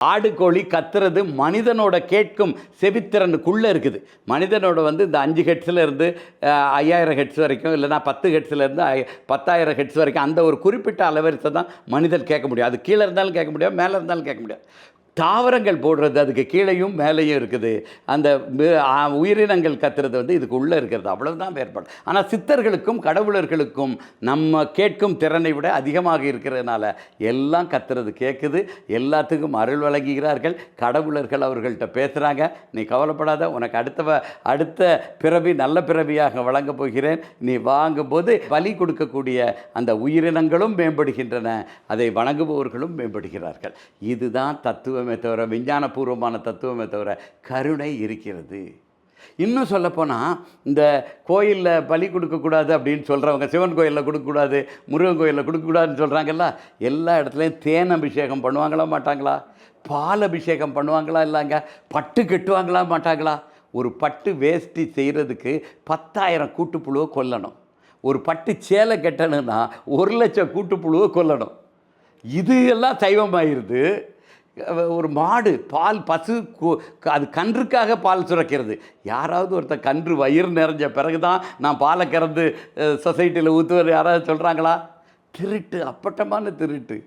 ஆடு கோழி கத்துறது மனிதனோட கேட்கும் செவித்திறனுக்குள்ளே இருக்குது. மனிதனோட வந்து இந்த அஞ்சு ஹெட்ஸில் இருந்து ஐயாயிரம் ஹெட்ஸ் வரைக்கும் இல்லைனா பத்து ஹெட்ஸில் இருந்து ஐ- பத்தாயிரம் ஹெட்ஸ் வரைக்கும் அந்த ஒரு குறிப்பிட்ட அளவரிசை தான் மனிதன் கேட்க முடியும். அது கீழே இருந்தாலும் கேட்க முடியாது மேலே இருந்தாலும் கேட்க முடியாது. தாவரங்கள் போடுறது அதுக்கு கீழேயும் மேலேயும் இருக்குது. அந்த உயிரினங்கள் கத்துறது வந்து இதுக்கு உள்ளே இருக்கிறது. அவ்வளவுதான் வேறுபாடு. ஆனால் சித்தர்களுக்கும் கடவுளர்களுக்கும் நம்ம கேட்கும் திறனை விட அதிகமாக இருக்கிறதுனால எல்லாம் கத்துறது கேட்குது எல்லாத்துக்கும் அருள் வழங்குகிறார்கள். கடவுளர்கள் அவர்கள்ட்ட பேசுகிறாங்க நீ கவலைப்படாத உனக்கு அடுத்த அடுத்த பிறவி நல்ல பிறவியாக வழங்கப் போகிறேன். நீ வாங்கும்போது பலி கொடுக்கக்கூடிய அந்த உயிரினங்களும் மேம்படுகின்றன. அதை வணங்குபவர்களும் மேம்படுகிறார்கள். இதுதான் தத்துவ தத்துவமே தவிர விஞ்ஞானபூர்வமான தத்துவமே தவிர கருணை இருக்கிறது. இன்னும் சொல்லப்போனால் இந்த கோயிலில் பலி கொடுக்கக்கூடாது அப்படின்னு சொல்கிறவங்க சிவன் கோயிலில் கொடுக்கக்கூடாது முருகன் கோயிலில் கொடுக்கக்கூடாதுன்னு சொல்கிறாங்கல்ல எல்லா இடத்துலையும் தேன் அபிஷேகம் பண்ணுவாங்களா மாட்டாங்களா? பால் அபிஷேகம் பண்ணுவாங்களா இல்லைங்க? பட்டு கெட்டுவாங்களா மாட்டாங்களா? ஒரு பட்டு வேஷ்டி செய்கிறதுக்கு பத்தாயிரம் கூட்டுப்புழுவை கொல்லணும். ஒரு பட்டு சேலை கட்டணும்னா ஒரு லட்சம் கூட்டுப்புழுவை கொல்லணும். இது எல்லாம் சைவமாயிருது ஒரு மாடு பால் பசு அது கன்றுக்காக பால் சுரக்கிறது. யாராவது ஒருத்தர் கன்று வயிறு நிறைஞ்ச பிறகு தான் நான் பாலை கறந்து சொசைட்டியில் ஊற்றுவர் யாராவது சொல்கிறாங்களா திருட்டு அப்பட்டமான திருட்டு.